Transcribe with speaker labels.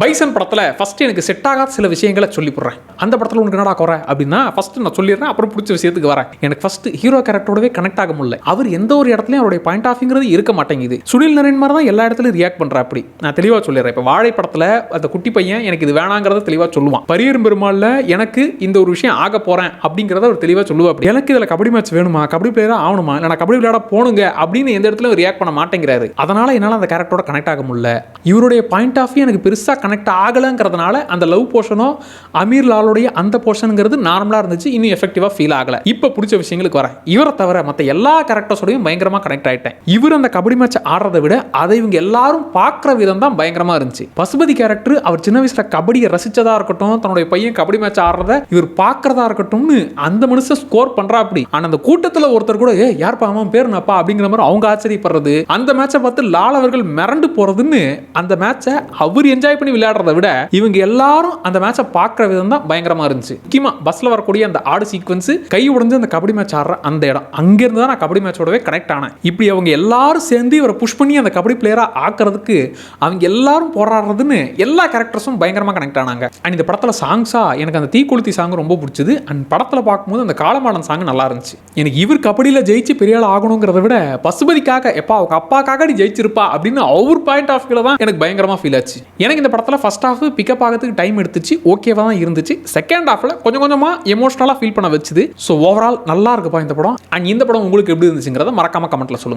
Speaker 1: Bison படத்தில் first எனக்கு set ஆகாத சில விஷயங்களை சொல்லி போடுறேன் அந்த படத்தில் உனக்கு என்னடா குறை அப்படின்னா ஃபஸ்ட்டு நான் சொல்லிடுறேன் அப்புறம் பிடிச்ச விஷயத்துக்கு வரேன். எனக்கு ஃபஸ்ட்டு ஹீரோ கேரக்டரோடவே கனெக்ட் ஆக முடியல. அவர் எந்த ஒரு இடத்துலையும் அவருடைய பாயிண்ட் ஆஃப்ங்கிறது இருக்க மாட்டேங்குது. சுனில் நரேன் மாதிரி தான் எல்லா இடத்துலையும் ரியாக்ட் பண்ணுற அப்படி. நான் தெளிவாக சொல்லிடுறேன். இப்போ வாழை படத்தில் அந்த குட்டி பையன் எனக்கு இது வேணாங்கிறத தெளிவாக சொல்லுவான். பரியரும் பெருமாளில் எனக்கு இந்த ஒரு விஷயம் ஆக போகிறேன் அப்படிங்கிறத அவர் தெளிவாக சொல்லுவா அப்படி. எனக்கு இதில் கபடி மேட்ச் வேணுமா? கபடி பிளேயராக ஆகணுமா? இல்லை நான் கபடி விளையாட போகணுங்க அப்படின்னு எந்த இடத்துல ரியாக்ட் பண்ண மாட்டேங்கிறாரு. அதனால் என்னால் அந்த கேரக்டரோட கனெக்ட் ஆக முடியல. இவருடைய பாயிண்ட் ஆஃப் எனக்கு பெருசாக கனெக்ட் ஆகலைங்கிறதுனால அந்த லவ் போர்ஷனும் அமீர் லாலுடைய அந்த போர்ஷனுங்கிறது நார்மலாக இருந்துச்சு இன்னும் எஃபெக்டிவாக ஃபீல் ஆகலை. இப்போ பிடிச்ச விஷயங்களுக்கு வரேன். இவரை தவிர மற்ற எல்லா கேரக்டர்ஸோடையும் பயங்கரமாக கனெக்ட் ஆகிட்டேன் இவர் அந்த கபடி மேட்ச் ஆடுறதை விட அதை இவங்க எல்லாரும் பார்க்குற விதம் தான் பயங்கரமாக இருந்துச்சு. பசுபதி கேரக்டர் அவர் சின்ன வயசுல கபடியை ரசிச்சதா இருக்கட்டும் தன்னுடைய பையன் கபடி மேட்ச் ஆடுறத இவர் பார்க்கறதா இருக்கட்டும்னு அந்த மனுஷன் ஸ்கோர் பண்றா அப்படி. ஆனால் அந்த கூட்டத்தில் ஒருத்தர் கூட ஏ யார்ப்பா அவன் பேர் நப்பா அப்படிங்கிற மாதிரி அவங்க ஆச்சரியப்படுறது. அந்த மேட்சை பார்த்து லால் அவர்கள் மிரண்டு போறதுன்னு அந்த மேட்சை அவர் என்ஜாய் பண்ணி விளையாடுறத விட இவங்க எல்லாரும் அந்த மேட்சை பார்க்குற விதம் தான் பயங்கரமா இருந்துச்சு. முக்கியமாக பஸ்ல வரக்கூடிய அந்த ஆடு சீக்வன்ஸு கை உடைஞ்சு அந்த கபடி மேட்ச் ஆடுற அந்த இடம். அங்கிருந்து தான் நான் கபடி மேட்சோடவே கனெக்ட் ஆனேன். இப்படி அவங்க எல்லாரும் சேர்ந்து இவரை புஷ் பண்ணி அந்த கபடி பிளேயராக ஆக்குறதுக்கு அவங்க எல்லாரும் போராடுறதுன்னு எல்லா கேரக்டர்ஸும் பயங்கரமாக கனெக்ட் ஆனாங்க. அண்ட் இந்த படத்துல சாங்ஸா எனக்கு அந்த தீக்குளுத்தி சாங் ரொம்ப பிடிச்சது. அண்ட் படத்தில் பார்க்கும்போது அந்த காலமாடன் சாங் நல்லா இருந்துச்சு. எனக்கு இவர் கபடியில் ஜெயிச்சு பெரிய ஆள் ஆகணுங்கிறத விட பசுபதிக்காக எப்பா அவங்க அப்பாக்காக நீ ஜெயிச்சிருப்பா அப்படின்னு அவர் பாயிண்ட் ஆஃப் வியூவில் தான் எனக்கு பயங்கரமாக ஃபீல் ஆச்சு. எனக்கு இந்த படத்தில் ஃபஸ்ட் ஹாஃப் பிக்கப் ஆகிறதுக்கு டைம் எடுத்துச்சு. ஓகேவா தான் இருந்துச்சு. செகண்ட் ஹாஃபில் கொஞ்சம் கொஞ்சமாக எமோஷனலாக ஃபீல் பண்ண வச்சுது. ஸோ ஓவரால் நல்லா இருக்குப்பா இந்த படம். அண்ட் இந்த படம் உங்களுக்கு எப்படி இருந்துச்சுங்கிறத மறக்காம கமெண்ட்டில் சொல்லுங்கள்